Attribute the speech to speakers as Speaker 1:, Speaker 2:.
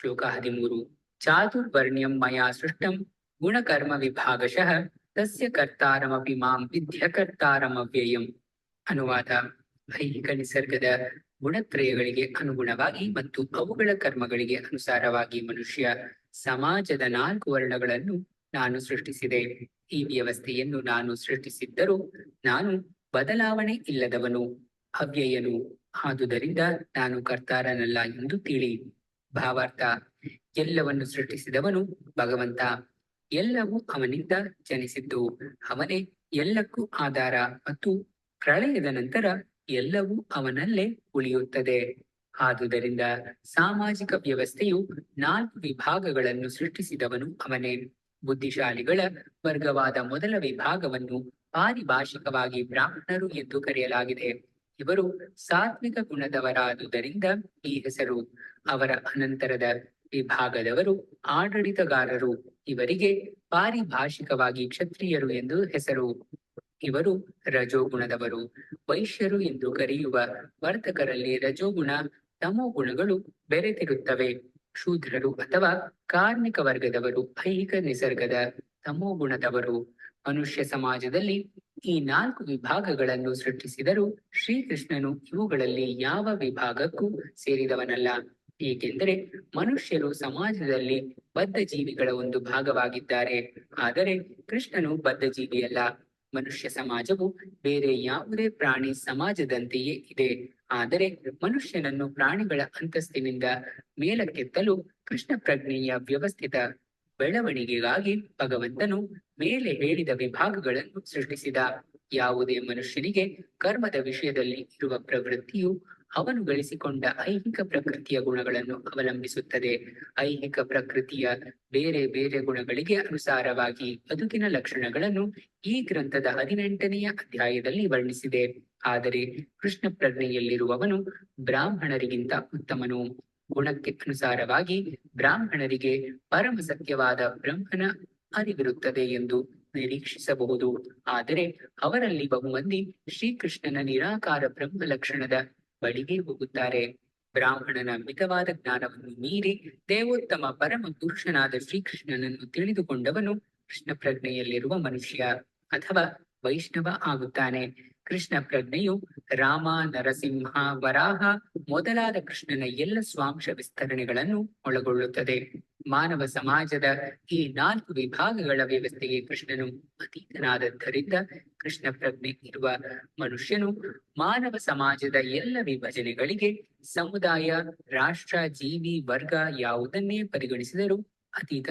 Speaker 1: ಶ್ಲೋಕ ಹದಿಮೂರು. ಚಾತುರ್ವರ್ಣ್ಯಂ ಮಯಾ ಸೃಷ್ಟಂ ಗುಣಕರ್ಮ ವಿಭಾಗಶಃ ತಸ್ಯ ಮಾಂ ವಿದ್ಯ ಕರ್ತಾರಮವ್ಯಯಂ. ಅನುವಾದ. ಐಹಿಕ ನಿಸರ್ಗದ ಗುಣತ್ರಯಗಳಿಗೆ ಅನುಗುಣವಾಗಿ ಮತ್ತು ಅವುಗಳ ಕರ್ಮಗಳಿಗೆ ಅನುಸಾರವಾಗಿ ಮನುಷ್ಯ ಸಮಾಜದ ನಾಲ್ಕು ವರ್ಣಗಳನ್ನು ನಾನು ಸೃಷ್ಟಿಸಿದೆ. ಈ ವ್ಯವಸ್ಥೆಯನ್ನು ನಾನು ಸೃಷ್ಟಿಸಿದ್ದರೂ ನಾನು ಬದಲಾವಣೆ ಇಲ್ಲದವನು, ಅವ್ಯಯನು. ಆದುದರಿಂದ ನಾನು ಕರ್ತಾರನಲ್ಲ ಎಂದು ತಿಳಿ. ಭಾವಾರ್ಥ ಎಲ್ಲವನ್ನು ಸೃಷ್ಟಿಸಿದವನು ಭಗವಂತ. ಎಲ್ಲವೂ ಅವನಿಂದ ಜನಿಸಿದ್ದು. ಅವನೇ ಎಲ್ಲಕ್ಕೂ ಆಧಾರ ಮತ್ತು ಪ್ರಳಯದ ನಂತರ ಎಲ್ಲವೂ ಅವನಲ್ಲೇ ಉಳಿಯುತ್ತದೆ. ಆದುದರಿಂದ ಸಾಮಾಜಿಕ ವ್ಯವಸ್ಥೆಯು ನಾಲ್ಕು ವಿಭಾಗಗಳನ್ನು ಸೃಷ್ಟಿಸಿದವನು ಅವನೇ. ಬುದ್ಧಿಶಾಲಿಗಳ ವರ್ಗವಾದ ಮೊದಲ ವಿಭಾಗವನ್ನು ಪಾರಿಭಾಷಿಕವಾಗಿ ಬ್ರಾಹ್ಮಣರು ಎಂದು ಕರೆಯಲಾಗಿದೆ. ಇವರು ಸಾತ್ವಿಕ ಗುಣದವರಾದುದರಿಂದ ಈ ಹೆಸರು ಅವರ ಅನಂತರದ ವಿಭಾಗದವರು ಆಡಳಿತಗಾರರು. ಇವರಿಗೆ ಪಾರಿಭಾಷಿಕವಾಗಿ ಕ್ಷತ್ರಿಯರು ಎಂದು ಹೆಸರು. ಇವರು ರಜೋಗುಣದವರು. ವೈಶ್ಯರು ಎಂದು ಕರೆಯುವ ವರ್ತಕರಲ್ಲಿ ರಜೋಗುಣ ತಮೋ ಗುಣಗಳು ಬೆರೆತಿರುತ್ತವೆ. ಶೂದ್ರರು ಅಥವಾ ಕಾರ್ಮಿಕ ವರ್ಗದವರು ಐಹಿಕ ನಿಸರ್ಗದ ತಮೋ ಗುಣದವರು. ಮನುಷ್ಯ ಸಮಾಜದಲ್ಲಿ ಈ ನಾಲ್ಕು ವಿಭಾಗಗಳನ್ನು ಸೃಷ್ಟಿಸಿದರೂ ಶ್ರೀಕೃಷ್ಣನು ಇವುಗಳಲ್ಲಿ ಯಾವ ವಿಭಾಗಕ್ಕೂ ಸೇರಿದವನಲ್ಲ. ಏಕೆಂದರೆ ಮನುಷ್ಯರು ಸಮಾಜದಲ್ಲಿ ಬದ್ಧ ಜೀವಿಗಳ ಒಂದು ಭಾಗವಾಗಿದ್ದಾರೆ. ಆದರೆ ಕೃಷ್ಣನು ಬದ್ಧ ಜೀವಿಯಲ್ಲ ಮನುಷ್ಯ ಸಮಾಜವು ಬೇರೆ ಯಾವುದೇ ಪ್ರಾಣಿ ಸಮಾಜದಂತೆಯೇ ಇದೆ. ಆದರೆ ಮನುಷ್ಯನನ್ನು ಪ್ರಾಣಿಗಳ ಅಂತಸ್ತಿನಿಂದ ಮೇಲಕ್ಕೆತ್ತಲು ಕೃಷ್ಣ ಪ್ರಜ್ಞೆಯ ವ್ಯವಸ್ಥಿತ ಬೆಳವಣಿಗೆಗಾಗಿ ಭಗವಂತನು ಮೇಲೆ ಹೇಳಿದ ವಿಭಾಗಗಳನ್ನು ಸೃಷ್ಟಿಸಿದ. ಯಾವುದೇ ಮನುಷ್ಯನಿಗೆ ಕರ್ಮದ ವಿಷಯದಲ್ಲಿ ಇರುವ ಪ್ರವೃತ್ತಿಯು ಅವನು ಗಳಿಸಿಕೊಂಡ ಐಹಿಕ ಪ್ರಕೃತಿಯ ಗುಣಗಳನ್ನು ಅವಲಂಬಿಸುತ್ತದೆ. ಐಹಿಕ ಪ್ರಕೃತಿಯ ಬೇರೆ ಬೇರೆ ಗುಣಗಳಿಗೆ ಅನುಸಾರವಾಗಿ ಬದುಕಿನ ಲಕ್ಷಣಗಳನ್ನು ಈ ಗ್ರಂಥದ ಹದಿನೆಂಟನೆಯ ಅಧ್ಯಾಯದಲ್ಲಿ ವರ್ಣಿಸಿದೆ. ಆದರೆ ಕೃಷ್ಣ ಪ್ರಜ್ಞೆಯಲ್ಲಿರುವವನು ಬ್ರಾಹ್ಮಣರಿಗಿಂತ ಉತ್ತಮನು. ಗುಣಕ್ಕೆ ಅನುಸಾರವಾಗಿ ಬ್ರಾಹ್ಮಣರಿಗೆ ಪರಮ ಸತ್ಯವಾದ ಬ್ರಹ್ಮನ ಅರಿವಿರುತ್ತದೆ ಎಂದು ನಿರೀಕ್ಷಿಸಬಹುದು. ಆದರೆ ಅವರಲ್ಲಿ ಬಹುಮಂದಿ ಶ್ರೀಕೃಷ್ಣನ ನಿರಾಕಾರ ಬ್ರಹ್ಮ ಲಕ್ಷಣದ ಬಳಿಗೆ ಹೋಗುತ್ತಾರೆ. ಬ್ರಾಹ್ಮಣನ ಮಿತವಾದ ಜ್ಞಾನವನ್ನು ಮೀರಿ ದೇವೋತ್ತಮ ಪರಮ ಪುರುಷನಾದ ಶ್ರೀಕೃಷ್ಣನನ್ನು ತಿಳಿದುಕೊಂಡವನು ಕೃಷ್ಣ ಪ್ರಜ್ಞೆಯಲ್ಲಿರುವ ಮನುಷ್ಯ ಅಥವಾ ವೈಷ್ಣವ ಆಗುತ್ತಾನೆ. ಕೃಷ್ಣ ಪ್ರಜ್ಞೆಯು ರಾಮ, ನರಸಿಂಹ, ವರಾಹ ಮೊದಲಾದ ಕೃಷ್ಣನ ಎಲ್ಲ ಸ್ವಾಂಶ ವಿಸ್ತರಣೆಗಳನ್ನು ಒಳಗೊಳ್ಳುತ್ತದೆ. ಮಾನವ ಸಮಾಜದ ಈ ನಾಲ್ಕು ವಿಭಾಗಗಳ ವ್ಯವಸ್ಥೆಗೆ ಕೃಷ್ಣನು ಅತೀತನಾದದ್ದರಿಂದ ಕೃಷ್ಣ ಪ್ರಜ್ಞೆ ಇರುವ ಮನುಷ್ಯನು ಮಾನವ ಸಮಾಜದ ಎಲ್ಲ ವಿಭಜನೆಗಳಿಗೆ ಸಮುದಾಯ, ರಾಷ್ಟ್ರ, ಜೀವಿ, ವರ್ಗ ಯಾವುದನ್ನೇ ಪರಿಗಣಿಸಿದರೂ ಅತೀತ